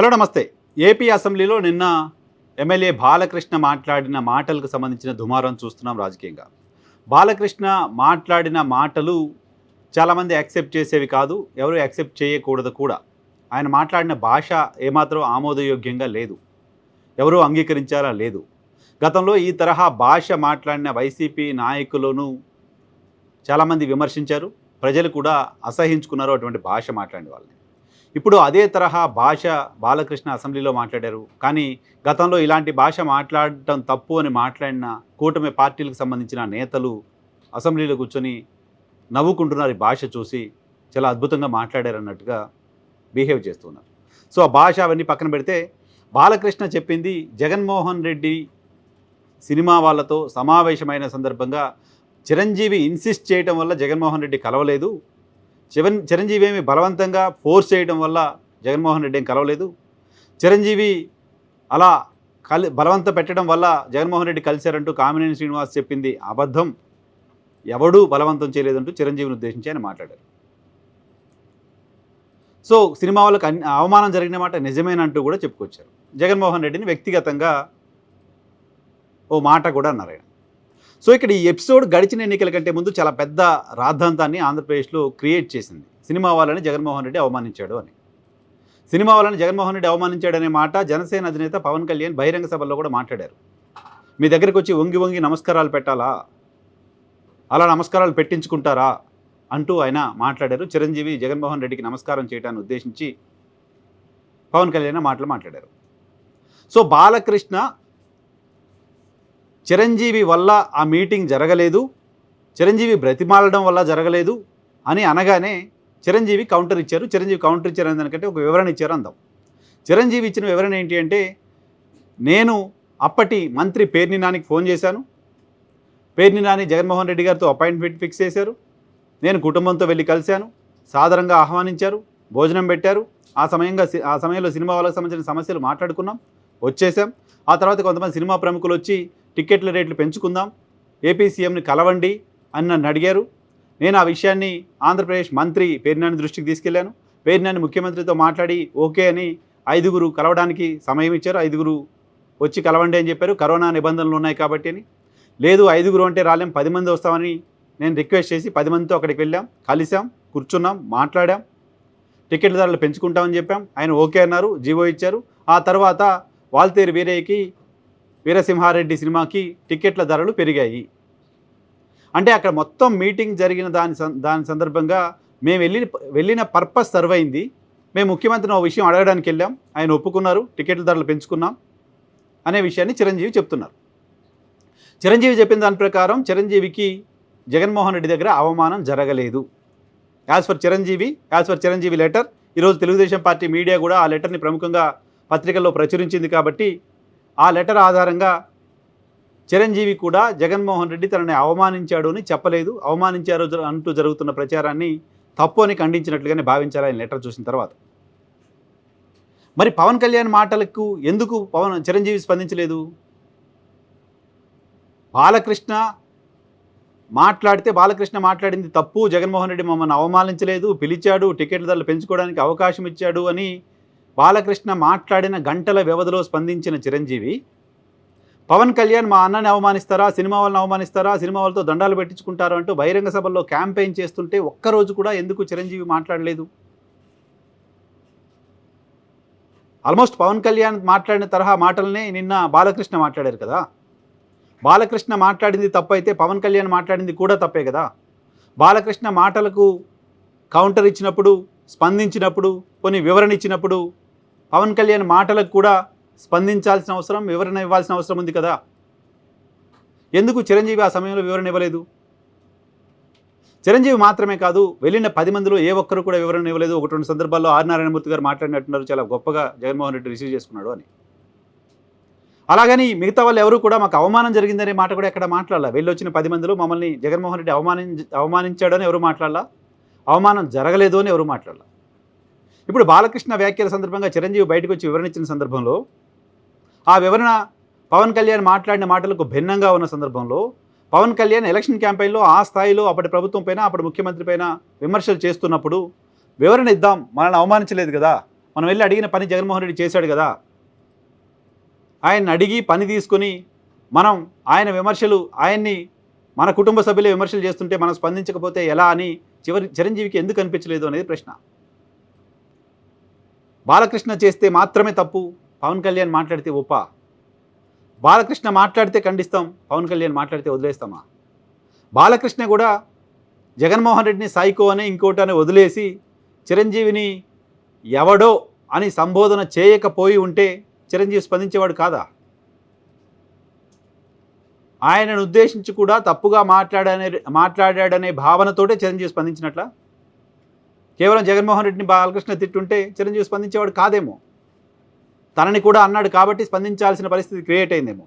Hello నమస్తే. AP అసెంబ్లీలో నిన్న ఎమ్మెల్యే బాలకృష్ణ మాట్లాడిన మాటలకు సంబంధించిన దుమారం చూస్తున్నాం రాజకీయంగా. బాలకృష్ణ మాట్లాడిన మాటలు చాలామంది యాక్సెప్ట్ చేసేవి కాదు ఎవరు యాక్సెప్ట్ చేయకూడదు కూడా. ఆయన మాట్లాడిన భాష ఏమాత్రం ఆమోదయోగ్యంగా లేదు. ఎవరూ అంగీకరించారా లేదు. గతంలో ఈ తరహా భాష మాట్లాడిన వైసీపీ నాయకులను చాలామంది విమర్శించారు. ప్రజలు కూడా అసహించుకున్నారు అటువంటి భాష మాట్లాడిన వాళ్ళని. ఇప్పుడు అదే తరహా భాష బాలకృష్ణ అసెంబ్లీలో మాట్లాడారు. కానీ గతంలో ఇలాంటి భాష మాట్లాడటం తప్పు అని మాట్లాడిన కూటమి పార్టీలకు సంబంధించిన నేతలు అసెంబ్లీలో కూర్చొని నవ్వుకుంటున్నారు ఈ భాష చూసి. చాలా అద్భుతంగా మాట్లాడారు అన్నట్టుగా బిహేవ్ చేస్తున్నారు. సో ఆ భాష అవన్నీ పక్కన పెడితే బాలకృష్ణ చెప్పింది జగన్మోహన్ రెడ్డి సినిమా వాళ్ళతో సమావేశమైన సందర్భంగా చిరంజీవి ఇన్సిస్ట్ చేయటం వల్ల జగన్మోహన్ రెడ్డి కలవలేదు. చివన్ చిరంజీవి ఏమి బలవంతంగా ఫోర్స్ చేయడం వల్ల జగన్మోహన్ రెడ్డి ఏం కలవలేదు. చిరంజీవి అలా కలి బలవంత పెట్టడం వల్ల జగన్మోహన్ రెడ్డి కలిశారంటూ కామినేని శ్రీనివాస్ చెప్పింది అబద్ధం. ఎవడూ బలవంతం చేయలేదంటూ చిరంజీవిని ఉద్దేశించి ఆయన మాట్లాడారు. సో సినిమా వాళ్ళకి అవమానం జరిగిన మాట నిజమేనంటూ కూడా చెప్పుకొచ్చారు. జగన్మోహన్ రెడ్డిని వ్యక్తిగతంగా ఓ మాట కూడా అన్నారు ఆయన. సో ఇక్కడ ఈ ఎపిసోడ్ గడిచిన ఎన్నికల కంటే ముందు చాలా పెద్ద రాద్ధాంతాన్ని ఆంధ్రప్రదేశ్లో క్రియేట్ చేసింది. సినిమా వాళ్ళని జగన్మోహన్ రెడ్డి అవమానించాడు అని. సినిమా వాళ్ళని జగన్మోహన్ రెడ్డి అవమానించాడనే మాట జనసేన అధినేత పవన్ కళ్యాణ్ బహిరంగ సభల్లో కూడా మాట్లాడారు. మీ దగ్గరికి వచ్చి వంగి వంగి నమస్కారాలు పెట్టాలా? అలా నమస్కారాలు పెట్టించుకుంటారా? అంటూ ఆయన మాట్లాడారు. చిరంజీవి జగన్మోహన్ రెడ్డికి నమస్కారం చేయడాన్ని ఉద్దేశించి పవన్ కళ్యాణ్ మాటలు మాట్లాడారు. సో బాలకృష్ణ చిరంజీవి వల్ల ఆ మీటింగ్ జరగలేదు చిరంజీవి బ్రతిమాలడం వల్ల జరగలేదు అని అనగానే చిరంజీవి కౌంటర్ ఇచ్చారు. చిరంజీవి కౌంటర్ ఇచ్చారు దానికంటే ఒక వివరణ ఇచ్చారు అందాం. చిరంజీవి ఇచ్చిన వివరణ ఏంటి అంటే నేను అప్పటి మంత్రి పేర్ని నానికి ఫోన్ చేశాను. పేర్ని నాని జగన్మోహన్ రెడ్డి గారితో అపాయింట్మెంట్ ఫిక్స్ చేశారు. నేను కుటుంబంతో వెళ్ళి కలిశాను. సాదరంగా ఆహ్వానించారు. భోజనం పెట్టారు. ఆ సమయంగా ఆ సమయంలో సినిమా వాళ్ళకి సంబంధించిన సమస్యలు మాట్లాడుకున్నాం. వచ్చేసాం ఆ తర్వాత కొంతమంది సినిమా ప్రముఖులు వచ్చి టికెట్ల రేట్లు పెంచుకుందాం ఏపీ సీఎంని కలవండి అని నన్ను అడిగారు. నేను ఆ విషయాన్ని ఆంధ్రప్రదేశ్ మంత్రి పేర్నాని దృష్టికి తీసుకెళ్ళాను పేర్నాని ముఖ్యమంత్రితో మాట్లాడి ఓకే అని ఐదుగురు కలవడానికి సమయం ఇచ్చారు. ఐదుగురు వచ్చి కలవండి అని చెప్పారు. కరోనా నిబంధనలు ఉన్నాయి కాబట్టి అని. లేదు ఐదుగురు అంటే రాలేం పది మంది వస్తామని నేను రిక్వెస్ట్ చేసి పది మందితో అక్కడికి వెళ్ళాం. కలిసాం కూర్చున్నాం మాట్లాడాం. టికెట్ల ధరలు పెంచుకుంటామని చెప్పాం. ఆయన ఓకే అన్నారు జీవో ఇచ్చారు. ఆ తర్వాత వాల్తేరు వీరయ్యకి వీరసింహారెడ్డి సినిమాకి టికెట్ల ధరలు పెరిగాయి. అంటే అక్కడ మొత్తం మీటింగ్ జరిగిన దాని దాని సందర్భంగా మేము వెళ్ళిన వెళ్ళిన పర్పస్ సర్వ్ అయింది. మేము ముఖ్యమంత్రిని ఒక విషయం అడగడానికి వెళ్ళాం. ఆయన ఒప్పుకున్నారు టికెట్ల ధరలు పెంచుకున్నాం అనే విషయాన్ని చిరంజీవి చెప్తున్నారు. చిరంజీవి చెప్పిన దాని ప్రకారం చిరంజీవికి జగన్మోహన్ రెడ్డి దగ్గర అవమానం జరగలేదు. As far Chiranjeevi as far Chiranjeevi letter ఈరోజు తెలుగుదేశం పార్టీ మీడియా కూడా ఆ లెటర్ని ప్రముఖంగా పత్రికల్లో ప్రచురించింది కాబట్టి ఆ లెటర్ ఆధారంగా చిరంజీవి కూడా జగన్మోహన్ రెడ్డి తనని అవమానించాడు అని చెప్పలేదు. అవమానించారు జ- అంటూ జరుగుతున్న ప్రచారాన్ని తప్పు అని ఖండించినట్లుగానే భావించారు ఆయన లెటర్ చూసిన తర్వాత. మరి పవన్ కళ్యాణ్ మాటలకు ఎందుకు పవన్ చిరంజీవి స్పందించలేదు? బాలకృష్ణ మాట్లాడితే బాలకృష్ణ మాట్లాడింది తప్పు. జగన్మోహన్ రెడ్డి మమ్మల్ని అవమానించలేదు. పిలిచాడు. టికెట్ల ధరలు పెంచుకోవడానికి అవకాశం ఇచ్చాడు అని బాలకృష్ణ మాట్లాడిన గంటల వ్యవధిలో స్పందించిన చిరంజీవి పవన్ కళ్యాణ్ మా అన్నని అవమానిస్తారా? సినిమా వాళ్ళని అవమానిస్తారా? సినిమా వాళ్ళతో దండాలు పెట్టించుకుంటారా? అంటూ బహిరంగ సభల్లో క్యాంపెయిన్ చేస్తుంటే ఒక్కరోజు కూడా ఎందుకు చిరంజీవి మాట్లాడలేదు? ఆల్మోస్ట్ పవన్ కళ్యాణ్ మాట్లాడిన తరహా మాటలనే నిన్న బాలకృష్ణ మాట్లాడారు కదా? బాలకృష్ణ మాట్లాడింది తప్పైతే పవన్ కళ్యాణ్ మాట్లాడింది కూడా తప్పే కదా? బాలకృష్ణ మాటలకు కౌంటర్ ఇచ్చినప్పుడు స్పందించినప్పుడు కొన్ని వివరణ ఇచ్చినప్పుడు పవన్ కళ్యాణ్ మాటలకు కూడా స్పందించాల్సిన అవసరం వివరణ ఇవ్వాల్సిన అవసరం ఉంది కదా? ఎందుకు చిరంజీవి ఆ సమయంలో వివరణ ఇవ్వలేదు? చిరంజీవి మాత్రమే కాదు వెళ్ళిన పది మందిలో ఏ ఒక్కరు కూడా వివరణ ఇవ్వలేదు. ఒకటి రెండు సందర్భాల్లో ఆర్ నారాయణమూర్తి గారు మాట్లాడినట్టున్నారు. చాలా గొప్పగా జగన్మోహన్ రెడ్డి రిసీవ్ చేసుకున్నాడు అని. అలాగని మిగతా వాళ్ళు ఎవరు కూడా మాకు అవమానం జరిగిందనే మాట కూడా ఎక్కడ మాట్లాడాల? వెళ్ళి వచ్చిన పది మందిలో మమ్మల్ని జగన్మోహన్ రెడ్డి అవమానించ అవమానించాడని ఎవరు మాట్లాడాల? అవమానం జరగలేదు అని ఎవరు మాట్లాడాల? ఇప్పుడు బాలకృష్ణ వ్యాఖ్యల సందర్భంగా చిరంజీవి బయటకు వచ్చి వివరణ ఇచ్చిన సందర్భంలో ఆ వివరణ పవన్ కళ్యాణ్ మాట్లాడిన మాటలకు భిన్నంగా ఉన్న సందర్భంలో పవన్ కళ్యాణ్ ఎలక్షన్ క్యాంపెయిన్లో ఆ స్థాయిలో అప్పటి ప్రభుత్వం పైన అప్పటి ముఖ్యమంత్రి పైన విమర్శలు చేస్తున్నప్పుడు వివరణ ఇద్దాం మనల్ని అవమానించలేదు కదా మనం వెళ్ళి అడిగిన పని జగన్మోహన్ రెడ్డి చేశాడు కదా ఆయన్ని అడిగి పని తీసుకొని మనం ఆయన విమర్శలు ఆయన్ని మన కుటుంబ సభ్యులే విమర్శలు చేస్తుంటే మనం స్పందించకపోతే ఎలా అని చివరి చిరంజీవికి ఎందుకు అనిపించలేదు అనేది ప్రశ్న. బాలకృష్ణ చేస్తే మాత్రమే తప్పు. పవన్ కళ్యాణ్ మాట్లాడితే ఒప్ప. బాలకృష్ణ మాట్లాడితే ఖండిస్తాం. పవన్ కళ్యాణ్ మాట్లాడితే వదిలేస్తామా? బాలకృష్ణ కూడా జగన్మోహన్ రెడ్డిని సైకో అని ఇంకోటని వదిలేసి చిరంజీవిని ఎవడో అని సంబోధన చేయకపోయి ఉంటే చిరంజీవి స్పందించేవాడు కాదా? ఆయనను ఉద్దేశించి కూడా తప్పుగా మాట్లాడనే మాట్లాడాడనే భావనతోటే చిరంజీవి స్పందించినట్ల? కేవలం జగన్మోహన్ రెడ్డిని బాలకృష్ణ తిట్టుంటే చిరంజీవి స్పందించేవాడు కాదేమో? తనని కూడా అన్నాడు కాబట్టి స్పందించాల్సిన పరిస్థితి క్రియేట్ అయిందేమో?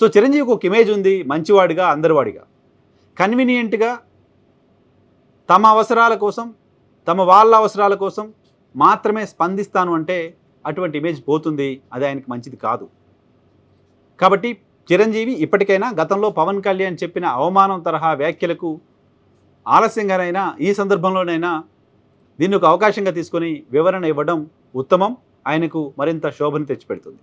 సో చిరంజీవికి ఒక ఇమేజ్ ఉంది మంచివాడిగా అందరివాడిగా. కన్వీనియంట్గా తమ అవసరాల కోసం తమ వాళ్ళ అవసరాల కోసం మాత్రమే స్పందిస్తాను అంటే అటువంటి ఇమేజ్ పోతుంది అది ఆయనకి మంచిది కాదు. కాబట్టి చిరంజీవి ఇప్పటికైనా గతంలో పవన్ కళ్యాణ్ చెప్పిన అవమానం తరహా వ్యాఖ్యలకు ఆలస్యంగానైనా ఈ సందర్భంలోనైనా దీన్ని ఒక అవకాశంగా తీసుకొని వివరణ ఇవ్వడం ఉత్తమం. ఆయనకు మరింత శోభను తెచ్చిపెడుతుంది.